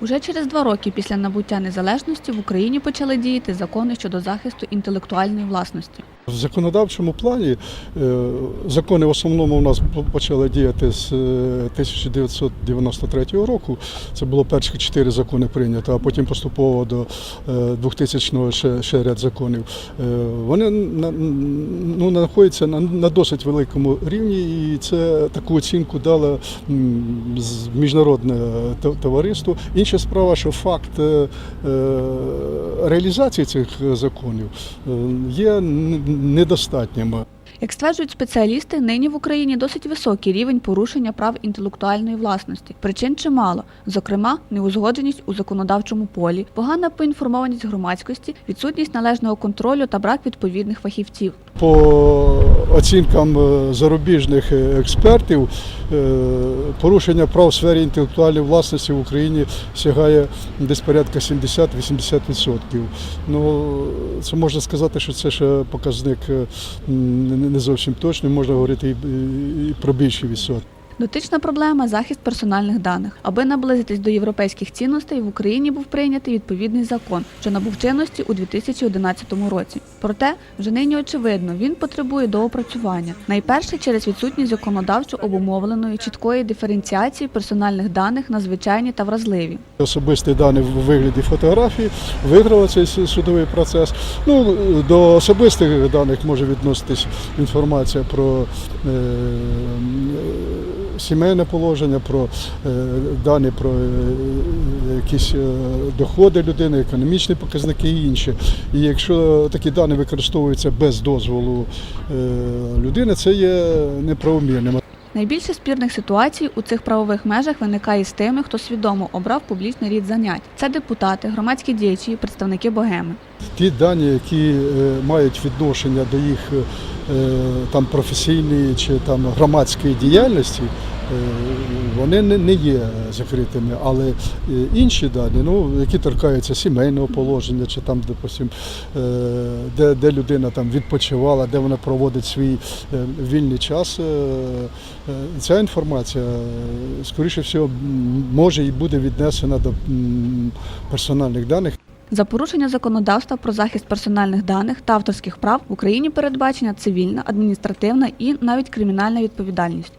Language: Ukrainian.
Уже через два роки після набуття незалежності в Україні почали діяти закони щодо захисту інтелектуальної власності. В законодавчому плані е, закони в основному у нас почали діяти з е, 1993 року. Це було перших чотири закони прийнято, а потім поступово до е, 2000-го ще, ще ряд законів. Е, Вони ну, знаходяться на, на досить великому рівні, і це таку оцінку дало міжнародне товариство. Інша справа, що факт е, е, реалізації цих законів е, є н- недостатнім. Як стверджують спеціалісти, нині в Україні досить високий рівень порушення прав інтелектуальної власності. Причин чимало, зокрема, неузгодженість у законодавчому полі, погана поінформованість громадськості, відсутність належного контролю та брак відповідних фахівців. По оцінкам е, зарубіжних е, експертів, е, порушення прав в сфері інтелектуальної власності в Україні сягає десь порядка 70-80%. Ну, це можна сказати, що це ще показник не зовсім точний, можна говорити і про більші відсотки. Дотична проблема захист персональних даних. Аби наблизитись до європейських цінностей, в Україні був прийнятий відповідний закон, що набув чинності у 2011 році. Проте вже нині очевидно, він потребує доопрацювання. Найперше через відсутність законодавчо обумовленої чіткої диференціації персональних даних на звичайні та вразливі. Особисті дані в вигляді фотографії виграла цей судовий процес. Ну, до особистих даних може відноситись інформація про е, сімейне положення, про е, дані про е, якісь е, доходи людини, економічні показники і інші. І якщо такі дані використовуються без дозволу людини, це є неправомірним. Найбільше спірних ситуацій у цих правових межах виникає з тими, хто свідомо обрав публічний рід занять. Це депутати, громадські діячі, представники богеми. Ті дані, які е, мають відношення до їх е, там професійної чи там громадської діяльності, е, вони не, є закритими. Але е, інші дані, ну які торкаються сімейного положення, чи там, допустим, е, де, де людина там відпочивала, де вона проводить свій е, вільний час, е, е, ця інформація, е, скоріше всього, може і буде віднесена до персональних даних. За порушення законодавства про захист персональних даних та авторських прав в Україні передбачена цивільна, адміністративна і навіть кримінальна відповідальність.